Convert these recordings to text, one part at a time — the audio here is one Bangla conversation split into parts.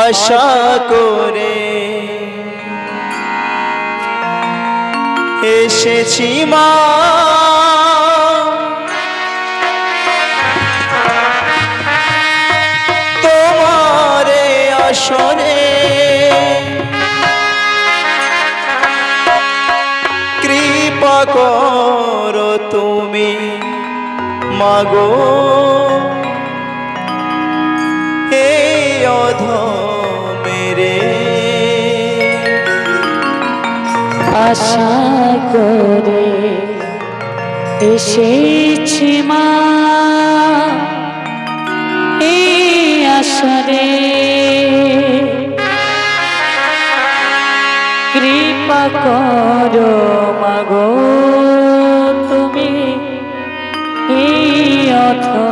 আশা করে এসেছি মা। তোমারে আসনে কৃপা করো তুমি মাগো হে অধ মেরে আশা করে এসেছি মা। এই আসরে কৃপা করো মাগো তুমি। এই অথমে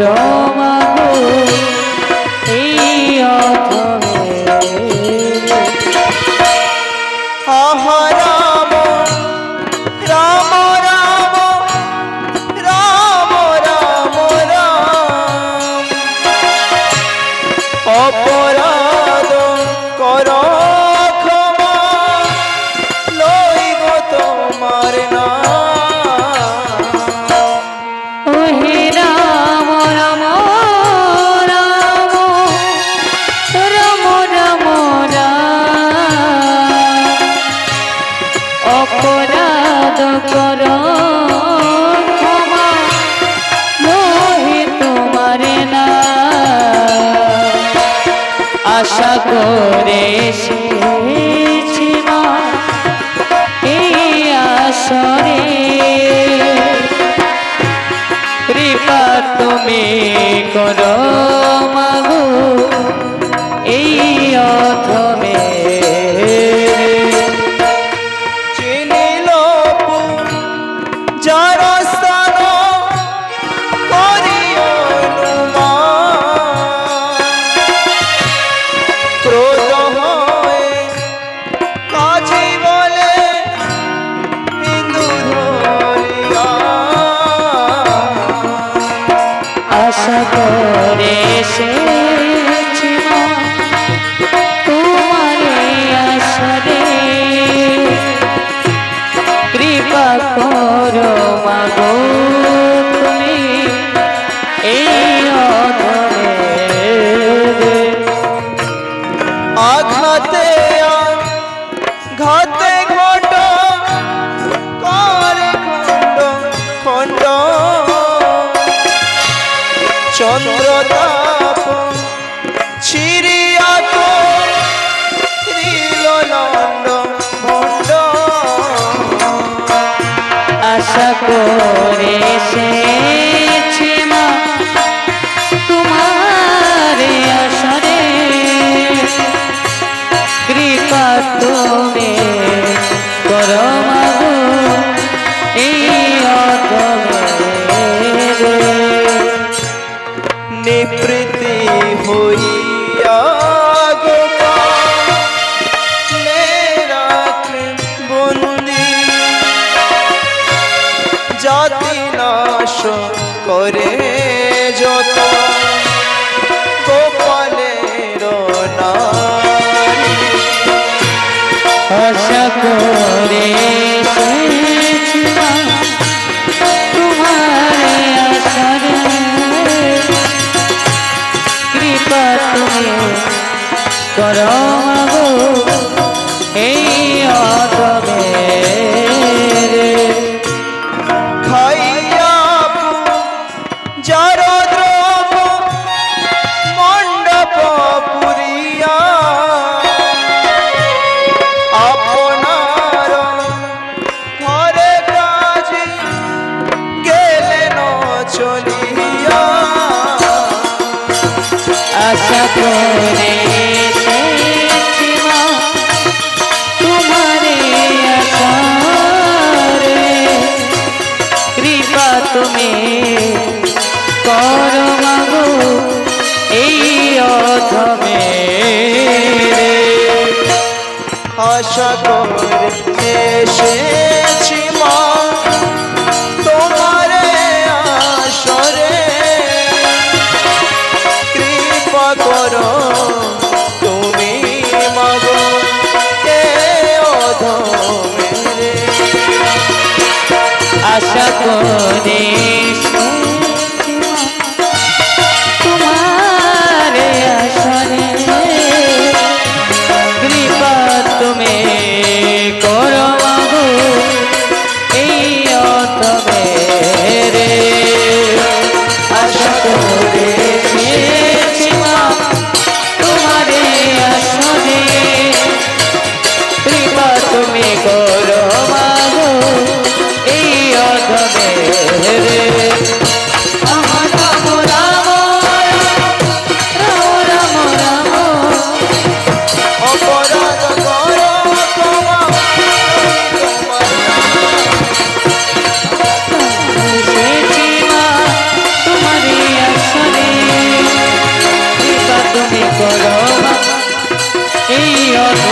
করো আশা করে এসেছি করে চন্দ্রতাপ ছিরিয়া তো ত্রিলণ্ড ভণ্ড আশা করে এসেছি করে যত গোপালের আশা করে কৃপা তুমি করো করে তোমারে আশারে কৃপা তুমি করো মাগো এই অধমে আশা করে এসেছি আশা করে your